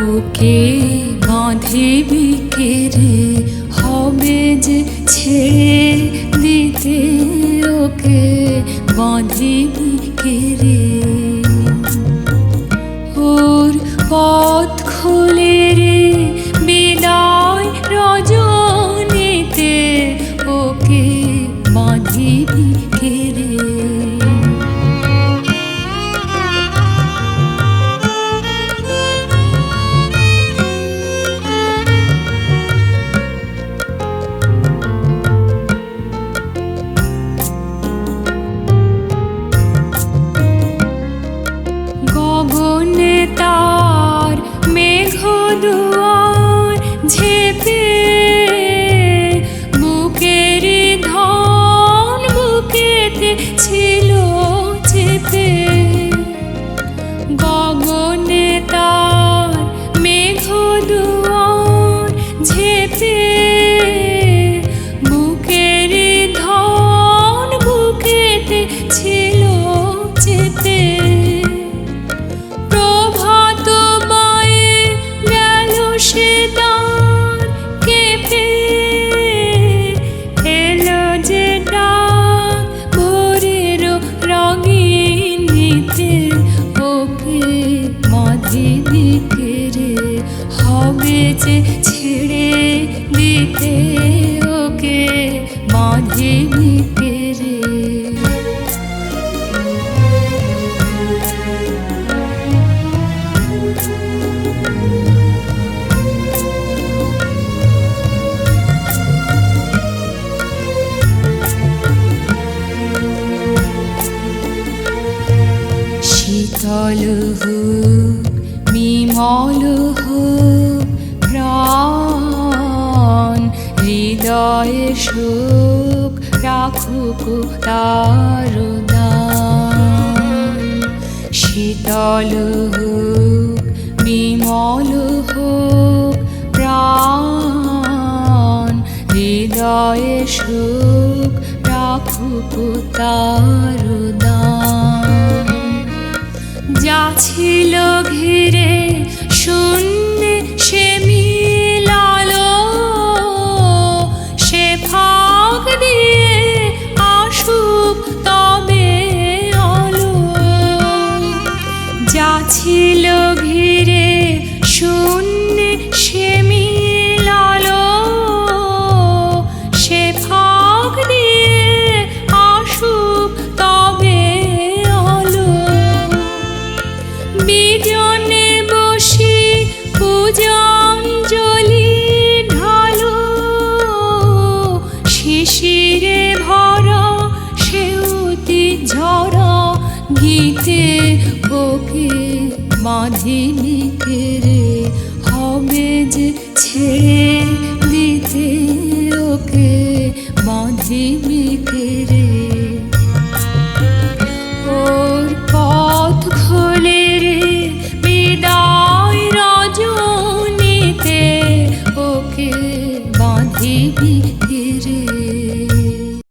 ওকে বাঁধিবি কে রে হবে যে ছেড়ে দিতে ওকে বাঁধিবি কে রে ওর পথ যে ছেড়ে দিতে ওকে মাধিবিকে রে। শীতল হোক বিমল হোক শোক রাখুক তার শীতল হোক, বিমল হোক, প্রাণ। হৃদয়ে সুখ রাখুক তার যা ছিল ঘিরে পূজাঞ্জলি ঢালো শিশিরে সেউতি গীতে ওকে বাঁধিলিকে রে